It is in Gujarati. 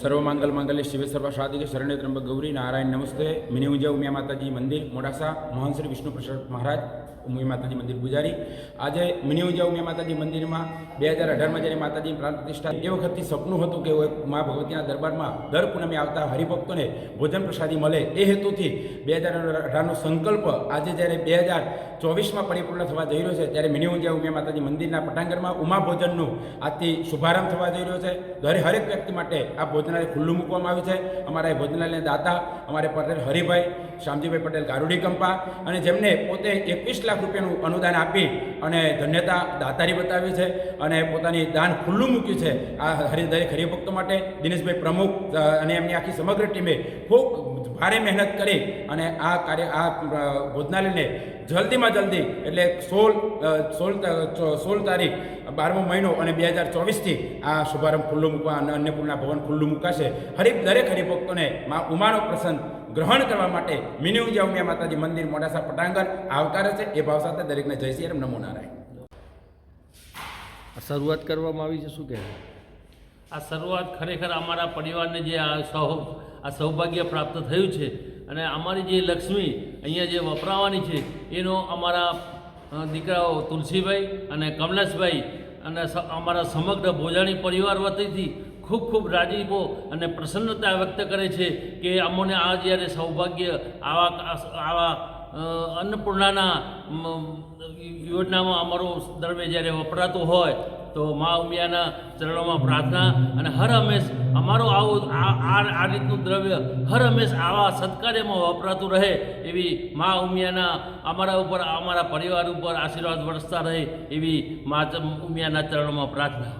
સર્વમાંગલ માંગલ્ય શિવે સર્વ શાદી શરણ્ય ત્રંબક ગૌરી નારાયણ નમસ્તે મિની ઉંજા ઉમિયા માતાજી મંદિર મોડાસા મહાન શ્રી વિષ્ણુ પ્રસાદ મહારાજ ઉમિયા માતાજી મંદિર પૂજારી આજે મિની ઉંજા ઉમિયા માતાજી મંદિરમાં બે હજાર અઢારમાં જ્યારે માતાજી પ્રાણ પ્રતિષ્ઠા એ વખતથી સપનું હતું કે મા ભગવતીના દરબારમાં દર પૂનમે આવતા હરિભક્તોને ભોજન પ્રસાદી મળે. એ હેતુથી બે હજાર અઢારનો સંકલ્પ આજે જ્યારે બે હજાર ચોવીસમાં પરિપૂર્ણ થવા જઈ રહ્યો છે, ત્યારે મિની ઉંજા ઉમિયા માતાજી મંદિરના પટાંગણમાં ઉમા ભોજનનું આજથી શુભારંભ થવા જઈ રહ્યો છે. દરેક હરેક વ્યક્તિ માટે આ ભોજનાલય ખુલ્લું મૂકવામાં આવ્યું છે. અમારા એ ભોજનાલયના દાતા, અમારે પટેલ હરિભાઈ શામજીભાઈ પટેલ, ગારુડી કંપા અને જેમને પોતે એકવીસ લાખ રૂપિયાનું અનુદાન આપી અને ધન્યતા દાતારી બતાવી છે અને પોતાની દાન ખુલ્લું મૂક્યું છે આ હરિ, દરેક હરિભક્તો માટે. દિનેશભાઈ પ્રમુખ અને એમની આખી સમગ્ર ટીમે ખૂબ ભારે મહેનત કરી અને આ કાર્ય આ ભોજનાલયને જલ્દીમાં જલ્દી એટલે સોળ સોળ સોળ તારીખ બારમો મહિનો અને બે હજાર ચોવીસથી આ શુભારંભ ખુલ્લું મૂકવા અને અન્નપૂર્ણા ભવન ખુલ્લું મૂકાશે. હરિ દરેક હરિભક્તોને મા ઉમાનો પ્રસંગ ગ્રહણ કરવા માટે મિની ઉંજા ઉમિયા માતાજી મંદિર મોડાસા પટાંગણ આવકારે છે એ ભાવ સાથે દરેકને જય શ્રી રામ નમો નારાયણ. શરૂઆત કરવામાં આવી છે શું કહેવાય? આ શરૂઆત ખરેખર અમારા પરિવારને જે આ સૌ આ સૌભાગ્ય પ્રાપ્ત થયું છે. અને અમારી જે લક્ષ્મી અહીંયા જે વપરાવાની છે, એનો અમારા દીકરાઓ તુલસીભાઈ અને કમલેશભાઈ અને અમારા સમગ્ર ભોજાણી પરિવાર વતીથી ખૂબ ખૂબ રાજીપો અને પ્રસન્નતા વ્યક્ત કરે છે કે અમોને આ જ્યારે સૌભાગ્ય આવા આવા અન્નપૂર્ણાના યોજનામાં અમારો દરવે જ્યારે વપરાતું હોય તો મા ઉમિયાના ચરણોમાં પ્રાર્થના અને હર હંમેશ અમારો આવું આ આ રીતનું દ્રવ્ય હર હંમેશ આવા સત્કાર્યમાં વપરાતું રહે એવી મા ઉમિયાના અમારા ઉપર, અમારા પરિવાર ઉપર આશીર્વાદ વરસતા રહે એવી મા ઉમિયાના ચરણોમાં પ્રાર્થના.